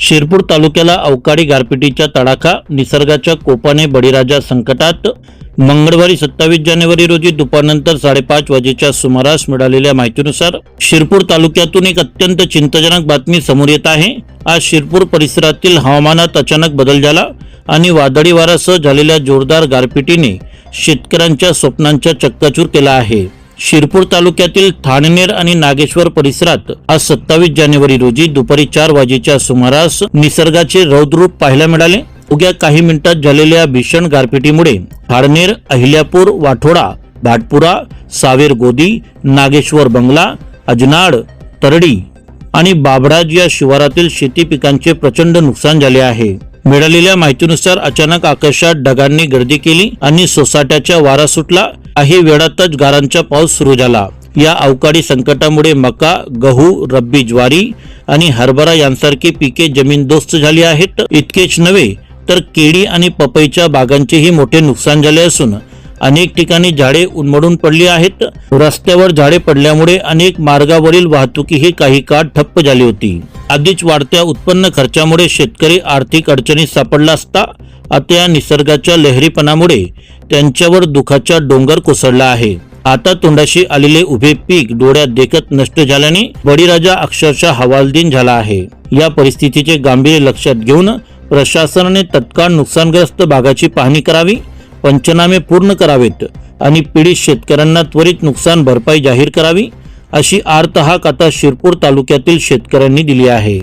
शिरपूर तालुक्याला अवकाळी गारपिटीच्या तडाखा निसर्गाच्या कोपाने बळीराजा संकटात. मंगळवारी सत्तावीस जानेवारी रोजी दुपारनंतर साडेपाच वाजेच्या सुमारास मिळालेल्या माहितीनुसार शिरपूर तालुक्यातून एक अत्यंत चिंताजनक बातमी समोर येत आहे. आज शिरपूर परिसरातील हवामानात अचानक बदल झाला आणि वादळी वाऱ्यासह झालेल्या जोरदार गारपिटीने शेतकऱ्यांच्या स्वप्नांचा चक्काचूर केला आहे. शिरपूर तालुक्यातील ठाणनेर आणि नागेश्वर परिसरात आज सत्तावीस जानेवारी रोजी दुपारी चार वाजेच्या सुमारास निसर्गाचे रौद्रूप पाहायला मिळाले. उद्या काही मिनिटात झालेल्या भीषण गारपिटीमुळे ठाणनेर अहिल्यापूर वाठोडा भाटपुरा सावेर गोदी नागेश्वर बंगला अजनाड तरडी आणि बाबडाज या शिवारातील शेती पिकांचे प्रचंड नुकसान झाले आहे. मिळालेल्या माहितीनुसार अचानक आकाशात ढगांनी गर्दी केली आणि सोसाट्याचा वारा सुटला. काही वेळातच गारांचा पाऊस सुरू झाला. या अवकाळी संकटामुळे मका गहू रब्बी ज्वारी आणि हरभरा यांसारखी पिके जमीनदोस्त झाली आहेत. इतकेच नव्हे तर केळी आणि पपईच्या बागांचेही मोठे नुकसान झाले असून अनेक ठिकाणी झाडे उन्मळून पडली आहेत. रस्त्यावर झाडे पडल्यामुळे अनेक मार्गावरील वाहतुकीही काही काळ ठप्प झाली होती. आधीच वाढत्या उत्पन्न खर्चामुळे शेतकरी आर्थिक अडचणीत सापडला असता आता या निसर्गाच्या लहरीपणामुळे त्यांच्यावर दुखाचा डोंगर कोसळला आहे. आता तोंडाशी आलेले उभे पीक डोळ्यात देखत नष्ट झाल्याने बळीराजा अक्षरशः हवालदिन झाला आहे. या परिस्थितीचे गांभीर्य लक्षात घेऊन प्रशासनाने तत्काळ नुकसानग्रस्त भागाची पाहणी करावी पंचनामे पूर्ण करावेत आणि पीडित शेतकऱ्यांना त्वरित नुकसान भरपाई जाहीर करावी अशी आर्तहाक आता शिरपूर तालुक्यातील शेतकऱ्यांनी दिली आहे.